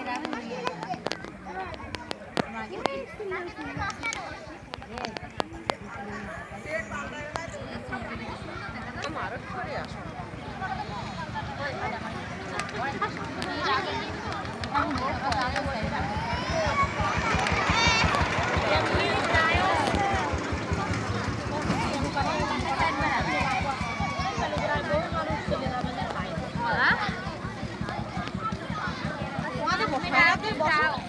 말을 Natal.